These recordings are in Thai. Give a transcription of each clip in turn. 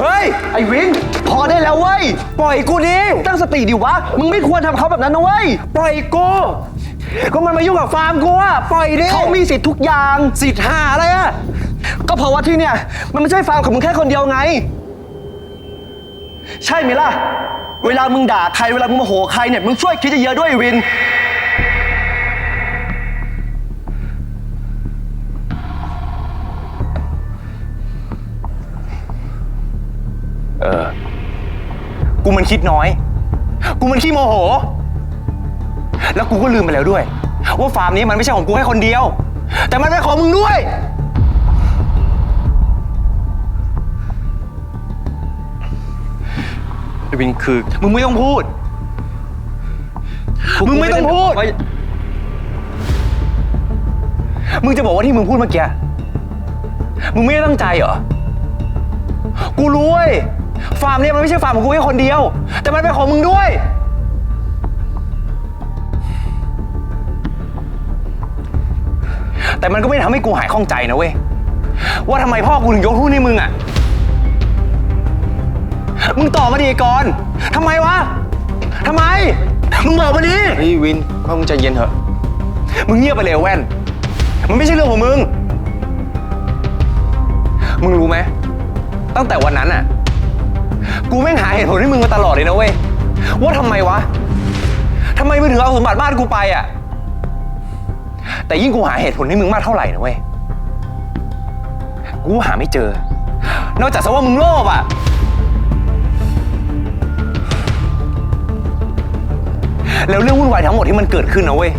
เฮ้ย ไอ้วิน พอได้แล้วเว้ย ปล่อยกูดิ ตั้งสติดิวะ มึงไม่ควรทำเขาแบบนั้นนะเว้ย ปล่อยกู ก็มันมายุ่งกับฟาร์มกูอะปล่อยดิเขามีสิทธิ์ทุกอย่าง สิทธิ์หาอะไรอะก็เพราะว่าที่เนี่ย มันไม่ใช่ฟาร์มของมึงแค่คนเดียวไง ใช่ไหมล่ะ เวลามึงด่าใคร เวลามึงโมโหใครเนี่ย มึงช่วยคิดเยอะๆด้วยไอ้วิน กูมันคิดน้อย กูมันขี้โมโห แล้วกูก็ลืมไปแล้วด้วย ว่าฟาร์มนี้มันไม่ใช่ของกูแค่คนเดียว แต่มันเป็นของมึงด้วย ไอ้วินคือมึงไม่ต้องพูดมึงไม่ต้องพูดมึงจะบอกว่าที่มึงพูดเมื่อกี้ มึงไม่ได้ตั้งใจเหรอ กูรู้เว้ย ฟาร์มเนี่ยมันไม่ใช่ฟาร์มของกูแค่คนเดียว แต่มันเป็นของมึงด้วย แต่มันก็ไม่ทำให้กูหายข้องใจนะเว้ย ว่าทำไมพ่อกูถึงยกหุ้นให้มึงอะมึงตอบมาดิไอ้กอนทำไมวะทำไม มึงบอกมาดิ เฮ้ยวินพ่อมึงใจเย็นเถอะ มึงเงียบไปเลยแว่น มันไม่ใช่เรื่องของมึง มึงรู้ไหม ตั้งแต่วันนั้นน่ะ กูแม่งหาเหตุผลให้มึงมาตลอดเลยนะเว้ย ว่าทำไมวะทำไมมึงถึงเอาสมบัติบ้านกูไปอะ แต่ยิ่งกูหาเหตุผลให้มึงมากเท่าไหร่นะเว้ย กูหาไม่เจอ นอกจากซะว่ามึงโลภอะ แล้วเรื่องวุ่นวายทั้งหมดที่มันเกิดขึ้นนะเว้ย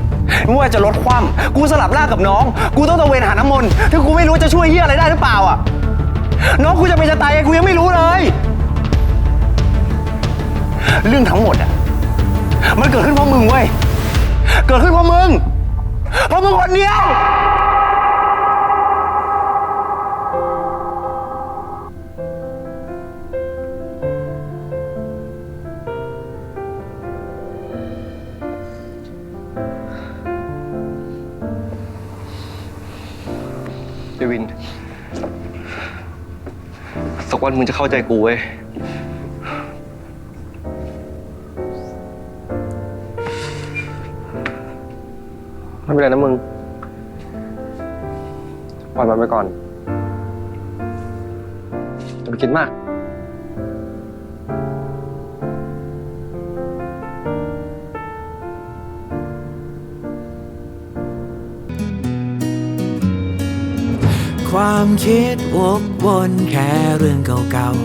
ไม่ว่าจะลดความกูสลับร่างกับน้อง กูต้องตะเวนหาน้ำมนต์ถึงกูไม่รู้จะช่วยเฮียอะไรได้หรือเปล่าอะ น้องกูจะเป็นจะตายไงกูยังไม่รู้เลย เรื่องทั้งหมดอะ มันเกิดขึ้นเพราะมึงเว้ย เกิดขึ้นเพราะมึง เพราะมึงคนเดียว เดวิน สักวันมึงจะเข้าใจกูเว้ย ไม่เป็นไรนะมึงปล่อยมันไปก่อนอย่าไปคิดมาก ความคิดวกวนแค่เรื่องเก่าๆ